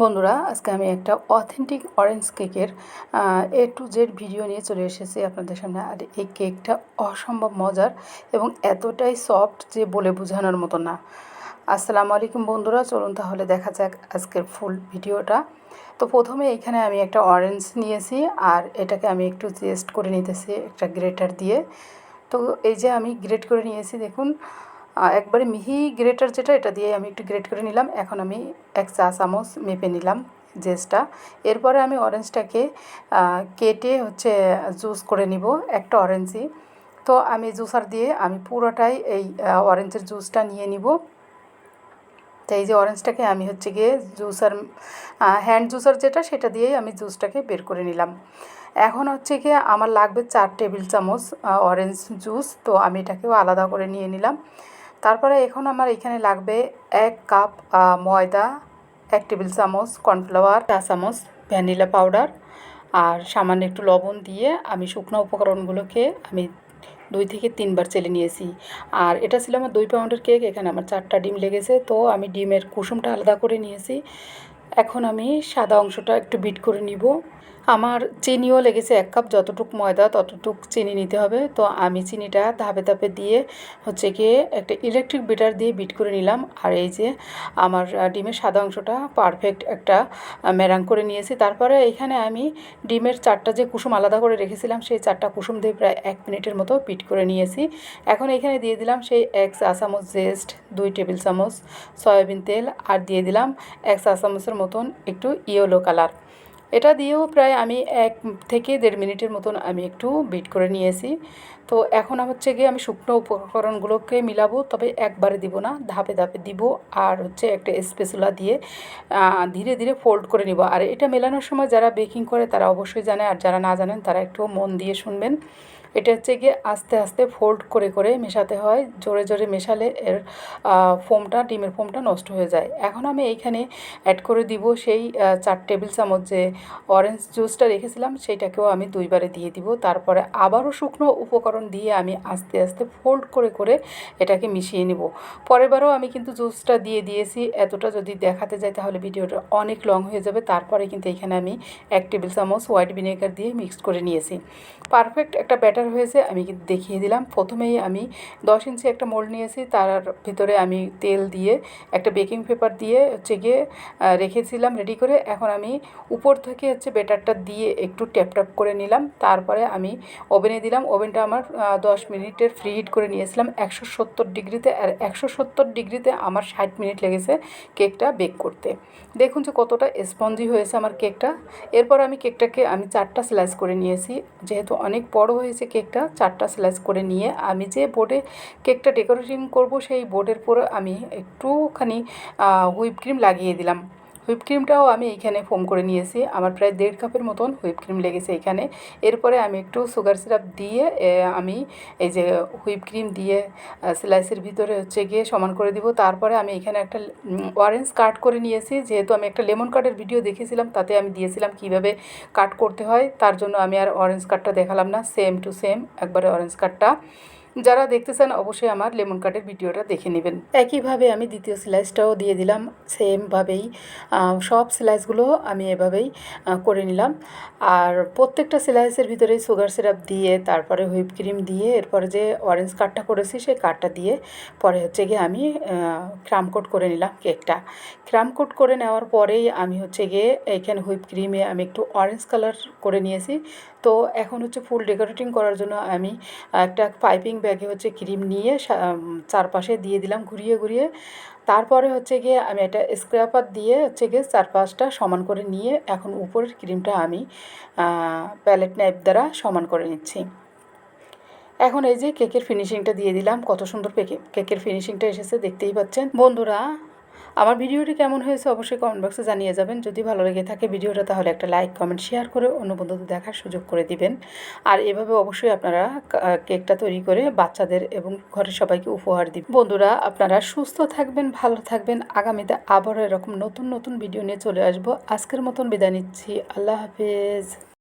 বন্ধুরা, আজকে আমি একটা অথেন্টিক অরেঞ্জ কেকের এ টু জেড ভিডিও নিয়ে চলে এসেছি আপনাদের সামনে। আর এই কেকটা অসম্ভব মজার এবং এতটাই সফট যে বলে বোঝানোর মতো না। আসসালামু আলাইকুম বন্ধুরা, চলুন তাহলে দেখা যাক আজকের ফুল ভিডিওটা তো প্রথমে এখানে আমি একটা অরেঞ্জ নিয়েছি আর এটাকে আমি একটু জেস্ট করে নিতেছি একটা গ্রেটার দিয়ে। তো এই যে আমি গ্রেট করে নিয়েছি, দেখুন একবারে মিহি গ্রেটার যেটা, এটা দিয়ে আমি একটু গ্রেট করে নিলাম। এখন আমি এক চা চামচ মেপে নিলাম জেসটা। এরপরে আমি অরেঞ্জটাকে কেটে হচ্ছে জুস করে নিব, একটা অরেঞ্জই। তো আমি জুসার দিয়ে আমি পুরোটাই এই অরেঞ্জের জুসটা নিয়ে নিব। তো এই যে অরেঞ্জটাকে আমি হচ্ছে গিয়ে জুসার হ্যান্ড জুসার যেটা, সেটা দিয়েই আমি জুসটাকে বের করে নিলাম। এখন হচ্ছে গিয়ে আমার লাগবে চার টেবিল চামচ অরেঞ্জ জুস। তো আমি এটাকেও আলাদা করে নিয়ে নিলাম। তারপরে এখন আমার এখানে লাগবে এক কাপ ময়দা, এক টেবিল চামচ কর্নফ্লাওয়ার, চা চামচ ভ্যানিলা পাউডার আর সামান্য একটু লবণ দিয়ে আমি শুকনো উপকরণগুলোকে আমি দুই থেকে তিনবার চেলে নিয়েছি। আর এটা ছিল আমার দুই পাউন্ডের কেক, এখানে আমার চারটা ডিম লেগেছে, তো আমি ডিমের কুসুমটা আলাদা করে নিয়েছি। এখন আমি সাদা অংশটা একটু বিট করে নিব। আমার চিনিও লেগেছে এক কাপ, যতটুক ময়দা ততটুক চিনি নিতে হবে। তো আমি চিনিটা ধাপে ধাপে দিয়ে হচ্ছে গিয়ে একটা ইলেকট্রিক বিটার দিয়ে বিট করে নিলাম। আর এই যে আমার ডিমের সাদা অংশটা পারফেক্ট একটা মেরাং করে নিয়েছি। তারপরে এখানে আমি ডিমের চারটা যে কুসুম আলাদা করে রেখেছিলাম, সেই চারটা কুসুম দিয়ে প্রায় এক মিনিটের মতো বিট করে নিয়েছি। এখন এখানে দিয়ে দিলাম সেই এক চা চামচ জেস্ট দুই টেবিল চামচ সয়াবিন তেল, আর দিয়ে দিলাম এক চা চামচের মতন একটু ইয়েলো কালার এটা দিয়েও প্রায় আমি এক থেকে দেড় মিনিটের মতন আমি একটু বিট করে নিয়েছি। তো এখন হচ্ছে গিয়ে আমি শুকনো উপকরণগুলোকে মিলাবো, তবে একবারে দিব না, ধাপে ধাপে দিব আর হচ্ছে একটা স্পেসুলা দিয়ে ধীরে ধীরে ফোল্ড করে নিব। আর এটা মেলানোর সময় যারা বেকিং করে তারা অবশ্যই জানে, আর যারা না জানেন তারা একটু মন দিয়ে শুনবেন। এটা হচ্ছে গিয়ে আস্তে আস্তে ফোল্ড করে করে মেশাতে হয়। জোরে জোরে মেশালে এর ফোমটা ডিমের ফোমটা নষ্ট হয়ে যায়। এখন আমি এইখানে অ্যাড করে দিব সেই চার টেবিল চামচ যে অরেঞ্জ জুসটা রেখেছিলাম, সেইটাকেও আমি দুইবারে দিয়ে দিব। তারপরে আবারও শুকনো উপকরণ দিয়ে আমি আস্তে আস্তে ফোল্ড করে করে এটাকে মিশিয়ে নিব। পরের বারও আমি কিন্তু জুসটা দিয়ে দিয়েছি। এতটা যদি দেখাতে যাই তাহলে ভিডিওটা অনেক লং হয়ে যাবে। তারপরে কিন্তু এখানে আমি এক টেবিল চামচ হোয়াইট ভিনেগার দিয়ে মিক্সড করে নিয়েছি। পারফেক্ট একটা ব্যাটার ব্যাটার হয়েছে, আমি দেখিয়ে দিলাম। প্রথমেই আমি দশ ইঞ্চি একটা মোল্ড নিয়েছি, তার ভিতরে আমি তেল দিয়ে একটা বেকিং পেপার দিয়ে হচ্ছে গিয়ে রেখেছিলাম রেডি করে। এখন আমি উপর থেকে হচ্ছে ব্যাটারটা দিয়ে একটু ট্যাপ ট্যাপ করে নিলাম। তারপরে আমি ওভেনে দিলাম। ওভেনটা আমার দশ মিনিটের ফ্রি হিট করে নিয়েছিলাম। একশো সত্তর ডিগ্রিতে আর একশো সত্তর ডিগ্রিতে আমার ষাট মিনিট লেগেছে কেকটা বেক করতে। দেখুন যে কতটা স্পঞ্জি হয়েছে আমার কেকটা। এরপর আমি কেকটাকে আমি চারটা স্লাইস করে নিয়েছি। যেহেতু অনেক বড় হয়েছে কেকটা চারটা স্লাইস করে নিয়ে আমি যে বোর্ডে কেকটা ডেকোরেশন করব সেই বোর্ডের পরে আমি একটুখানি হুইপ ক্রিম লাগিয়ে দিলাম। হুইপ ক্রিমটাও আমি এইখানে ফোম করে নিয়েছি। আমার প্রায় দেড় কাপের মতন হুইপ ক্রিম লেগেছে এখানে। এরপরে আমি একটু সুগার সিরাপ দিয়ে আমি এই যে হুইপ ক্রিম দিয়ে স্লাইসের ভিতরে হচ্ছে গিয়ে সমান করে দিব। তারপরে আমি এখানে একটা অরেঞ্জ কাট করে নিয়েছি। যেহেতু আমি একটা লেমন কাটের ভিডিও দেখেছিলাম, তাতে আমি দিয়েছিলাম কীভাবে কাট করতে হয়। তার জন্য আমি আর অরেঞ্জ কাটটা দেখালাম না। সেম টু সেম, একবারে অরেঞ্জ কাটটা। যারা দেখতে চান, অবশ্যই আমার লেমন কার্ডের ভিডিওটা দেখে নেবেন। একইভাবে আমি দ্বিতীয় স্লাইসটাও দিয়ে দিলাম সেমভাবেই সব স্লাইসগুলো আমি এভাবেই করে নিলাম। আর প্রত্যেকটা স্লাইসের ভিতরে সুগার সিরাপ দিয়ে, তারপরে হুইপ ক্রিম দিয়ে, এরপরে যে অরেঞ্জ কার্ডটা করেছি, সেই কার্ডটা দিয়ে, পরে হচ্ছে গিয়ে আমি ক্রাম কোট করে নিলাম কেকটা ক্রাম কোট করে নেওয়ার পরেই আমি হচ্ছে গিয়ে এখানে হুইপ ক্রিমে আমি একটু অরেঞ্জ কালার করে নিয়েছি। তো এখন হচ্ছে ফুল ডেকোরেটিং করার জন্য আমি একটা পাইপিং ব্যাগে হচ্ছে ক্রিম নিয়ে চারপাশে দিয়ে দিলাম ঘুরিয়ে ঘুরিয়ে। তারপরে হচ্ছে গিয়ে আমি একটা স্ক্র্যাপার দিয়ে হচ্ছে গিয়ে চারপাশটা সমান করে নিয়ে এখন উপরের ক্রিমটা আমি প্যালেট নাইফ দ্বারা সমান করে নিচ্ছি। এখন এই যে কেকের ফিনিশিংটা দিয়ে দিলাম, কত সুন্দর কেকের ফিনিশিংটা এসেছে, দেখতেই পাচ্ছেন। বন্ধুরা আমার ভিডিওটি কেমন হয়েছে অবশ্যই কমেন্ট বক্সে জানিয়ে যাবেন। যদি ভালো লেগে থাকে ভিডিওটা তাহলে একটা লাইক কমেন্ট শেয়ার করে অন্য বন্ধুদের দেখার সুযোগ করে দিবেন। আর এভাবে অবশ্যই আপনারা কেকটা তৈরি করে বাচ্চাদের এবং ঘরের সবাইকে উপহার দিবেন। বন্ধুরা, আপনারা সুস্থ থাকবেন, ভালো থাকবেন। আগামীতে আবারও এরকম নতুন নতুন ভিডিও নিয়ে চলে আসব। আজকের মতন বিদায় নিচ্ছি। আল্লাহ হাফেজ।